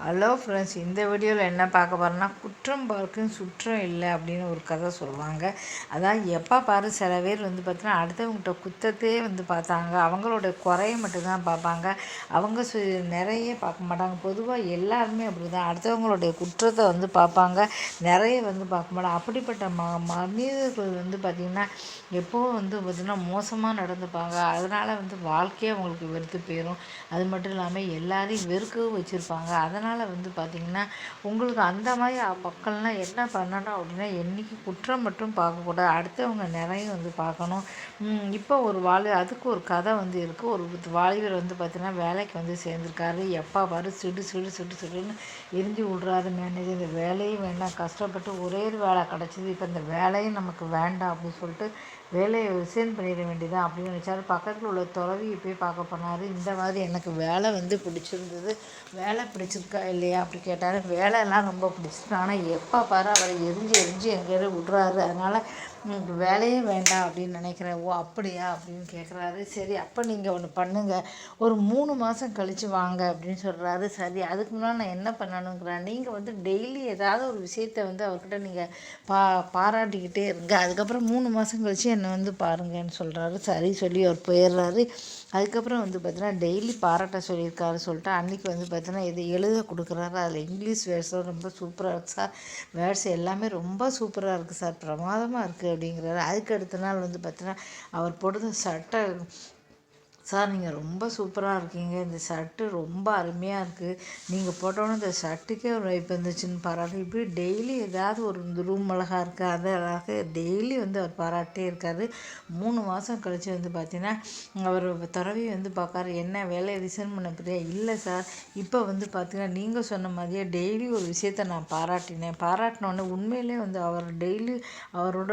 Hello friends இந்த வீடியோவில் என்ன பார்க்க போகிறோன்னா குற்றம் பார்க்கும் சுற்றம் இல்லை அப்படின்னு ஒரு கதை சொல்லுவாங்க. அதான் எப்போ பாரு சில பேர் வந்து பார்த்தீங்கன்னா அடுத்தவங்ககிட்ட குத்தத்தையே வந்து பார்த்தாங்க. அவங்களோட குறையை மட்டும்தான் பார்ப்பாங்க. அவங்க சு நிறைய பார்க்க மாட்டாங்க. பொதுவாக எல்லாருமே அப்படி தான் அடுத்தவங்களுடைய குற்றத்தை வந்து பார்ப்பாங்க. நிறைய வந்து பார்க்க மாட்டாங்க. அப்படிப்பட்ட ம மனிதர்கள் வந்து பார்த்திங்கன்னா எப்போவும் வந்து பார்த்திங்கன்னா மோசமாக நடந்துப்பாங்க. அதனால் வந்து வாழ்க்கையே அவங்களுக்கு வெறுத்து போயிடும் அது மட்டும் இல்லாமல் எல்லாரையும் வெறுக்கவும் வச்சுருப்பாங்க. அதனால் அதனால் வந்து பார்த்திங்கன்னா உங்களுக்கு அந்த மாதிரி மக்கள்லாம் என்ன பண்ணணும் அப்படின்னா என்றைக்கு குற்றம் மட்டும் பார்க்கக்கூடாது. அடுத்தவங்க நிறைய வந்து பார்க்கணும். இப்போ ஒரு வாலி அதுக்கு ஒரு கதை வந்து இருக்குது ஒரு வாலிபர் வந்து பார்த்திங்கன்னா வேலைக்கு வந்து சேர்ந்துருக்காரு. எப்போ பாரு சிடு சிடு சிடு சிடுன்னு எரிஞ்சு விட்றாரு மேனேஜர். இந்த வேலையும் வேண்டாம். கஷ்டப்பட்டு ஒரே ஒரு வேலை கிடச்சிது. இப்போ இந்த வேலையும் நமக்கு வேண்டாம் அப்படின்னு சொல்லிட்டு வேலையை ரிசைன் பண்ணிட வேண்டியதான் அப்படின்னு நினச்சாரு. பக்கத்தில் உள்ள துறவியை போய் பார்க்க போனார். இந்த மாதிரி எனக்கு வேலை வந்து பிடிச்சிருந்தது. வேலை பிடிச்சிருக்கா. இல்லையா அப்படி கேட்டார். வேலையெல்லாம் ரொம்ப பிடிச்சிருக்கு ஆனால் எப்போ பாரு அவரை எரிஞ்சு எரிஞ்சு எங்கேயாவது விட்றாரு. அதனால் உங்களுக்கு வேலையே வேண்டாம் அப்படின்னு நினைக்கிறேன் ஓ அப்படியா? அப்படின்னு கேட்குறாரு சரி அப்போ நீங்கள் ஒன்று பண்ணுங்கள் ஒரு மூணு மாதம் கழித்து வாங்க அப்படின்னு சொல்கிறாரு சரி அதுக்கு முன்னால் நான் என்ன பண்ணணுங்கிறேன்? நீங்கள் வந்து டெய்லி ஏதாவது ஒரு விஷயத்த வந்து அவர்கிட்ட நீங்கள் பா பாராட்டிக்கிட்டே இருங்க. அதுக்கப்புறம் மூணு மாதம் கழித்து என்னை வந்து பாருங்கன்னு சொல்கிறாரு சரி சொல்லி அவர் போயிடுறாரு. அதுக்கப்புறம் வந்து பார்த்தீங்கன்னா டெய்லி பாராட்ட சொல்லியிருக்காரு சொல்லிட்டு அன்றைக்கி வந்து பார்த்தீங்கன்னா இது எழுத கொடுக்குறாரு. அதில் இங்கிலீஷ் வேர்ட்ஸும் ரொம்ப சூப்பராக இருக்குது சார். வேர்ட்ஸ் எல்லாமே ரொம்ப சூப்பராக இருக்குது சார். பிரமாதமாக இருக்குது அப்படிங்கிறாரு. அதுக்கு அடுத்த நாள் வந்து பார்த்தீங்கன்னா அவர் போடுற சட்டை சார் நீங்கள் ரொம்ப சூப்பராக இருக்கீங்க. இந்த ஷர்ட்டு ரொம்ப அருமையாக இருக்குது நீங்கள் போட்டோன்னே இந்த ஷர்ட்டுக்கே ஒரு வைப்பு இருந்துச்சுன்னு பாராட்டு. இப்படி டெய்லி ஏதாவது ஒரு இந்த ரூம் அழகாக இருக்குது அதை அழகாக டெய்லி வந்து அவர் பாராட்டே இருக்கார். மூணு மாதம் கழித்து வந்து பார்த்தீங்கன்னா அவர் துறவி வந்து பார்க்காரு என்ன வேலையை ரிசைன் பண்ண போறியா இல்லை சார். இப்போ வந்து பார்த்தீங்கன்னா நீங்கள் சொன்ன மாதிரியே டெய்லி ஒரு விஷயத்த நான் பாராட்டினேன். பாராட்டினோடனே உண்மையிலே வந்து அவர் டெய்லி அவரோட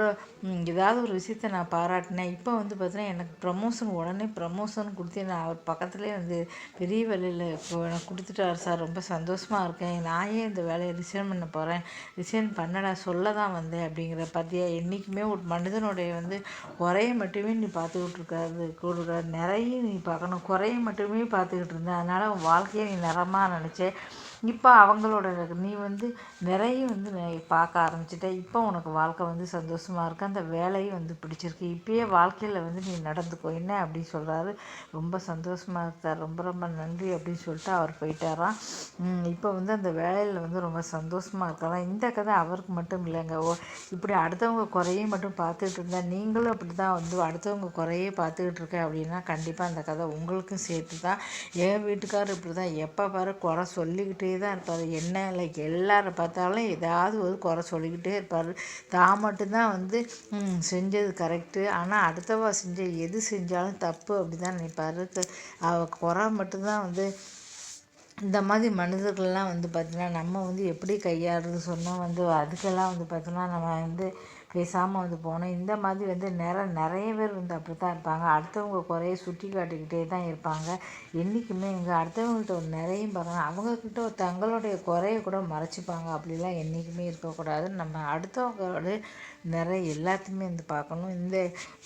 ஏதாவது ஒரு விஷயத்த நான் பாராட்டினேன். இப்போ வந்து பார்த்தீங்கன்னா எனக்கு ப்ரமோஷன் உடனே ப்ரமோஷன் ப்ரமோஷன் கொடுத்து நான் அவர் பக்கத்துலேயே வந்து பெரிய வேலையில் இப்போ எனக்கு கொடுத்துட்டாரு சார். ரொம்ப சந்தோஷமாக இருக்கேன். நான் ஏன் இந்த வேலையை ரிசைன் பண்ண போகிறேன் ரிசைன் பண்ணடா சொல்ல தான் வந்தேன் அப்படிங்கிற பார்த்தியா என்றைக்குமே ஒரு மனிதனுடைய வந்து குறைய மட்டுமே நீ பார்த்துக்கிட்டு இருக்காது கொடுக்குற நிறைய நீ பார்க்கணும். குறைய மட்டுமே பார்த்துக்கிட்டு இருந்தேன். அதனால் உன் வாழ்க்கையை நீ நிறமாக நினச்சேன். இப்போ அவங்களோட நீ வந்து நிறைய வந்து பார்க்க ஆரம்பிச்சிட்ட. இப்போ உனக்கு வாழ்க்கை வந்து சந்தோஷமாக இருக்குது அந்த வேலையும் வந்து பிடிச்சிருக்கு. இப்போயே வாழ்க்கையில் வந்து நீ நடந்துக்கோ. என்ன அப்படின்னு சொல்கிறாரு ரொம்ப சந்தோஷமாக இருக்கார். ரொம்ப ரொம்ப நன்றி அப்படின்னு சொல்லிட்டு அவர் போயிட்டாராம். இப்போ வந்து அந்த வேலையில் வந்து ரொம்ப சந்தோஷமாக இருக்கலாம் இந்த கதை அவருக்கு மட்டும் இல்லைங்க. ஓ இப்படி அடுத்தவங்க குறையும் மட்டும் பார்த்துக்கிட்டு இருந்தால் நீங்களும் அப்படி தான் வந்து அடுத்தவங்க குறையே பார்த்துக்கிட்டு இருக்கேன் அப்படின்னா கண்டிப்பாக அந்த கதை உங்களுக்கும் சேர்த்து தான் என் வீட்டுக்காரர் இப்படி தான் எப்போ பாரு குறை சொல்லிக்கிட்டே தான் இருப்பார். என்ன லைக் எல்லாரை பார்த்தாலும் ஏதாவது ஒரு குறை சொல்லிக்கிட்டே இருப்பார். தான் மட்டும்தான் வந்து செஞ்சது கரெக்டு ஆனால் அடுத்தவா செஞ்ச எது செஞ்சாலும் தப்பு அப்படி தான் நினைப்பார் அவ குறை மட்டும்தான் வந்து இந்த மாதிரி மனிதர்கள்லாம் வந்து பார்த்திங்கன்னா நம்ம வந்து எப்படி கையாளுறது சொன்னால் வந்து அதுக்கெல்லாம் வந்து பார்த்தோன்னா நம்ம வந்து பேசாமல் வந்து போனோம். இந்த மாதிரி வந்து நிற நிறைய பேர் வந்து அப்படி தான் இருப்பாங்க. அடுத்தவங்க குறைய சுட்டி காட்டிக்கிட்டே தான் இருப்பாங்க. என்றைக்குமே இங்கே அடுத்தவங்கள்ட்ட ஒரு நிறையும் பார்க்கணும் அவங்கக்கிட்ட தங்களுடைய குறைய கூட மறைச்சிப்பாங்க. அப்படிலாம் என்றைக்குமே இருக்கக்கூடாது நம்ம அடுத்தவங்களோட நிறைய எல்லாத்தையுமே வந்து பார்க்கணும். இந்த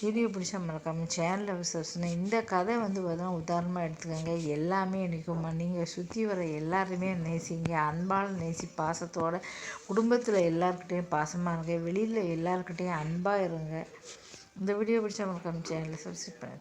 வீடியோ பிடிச்சா மறக்காமல் சேனலில் விசாரிச்சுனா இந்த கதை வந்து பார்த்தீங்கன்னா உதாரணமாக எடுத்துக்கோங்க. எல்லாமே நிற்குமா. நீங்கள் சுற்றி வர எல்லாருமே நேசிங்க. அன்பால் நேசி பாசத்தோட குடும்பத்தில் எல்லாருக்கிட்டேயும் பாசமாக இருங்க. வெளியில் எல்லா எல்லாருக்கிட்டேயும் அன்பாக இருங்க. இந்த வீடியோ பிடிச்சவங்களுக்கு மறக்காம சேனலை சப்ஸ்கிரைப் பண்ணி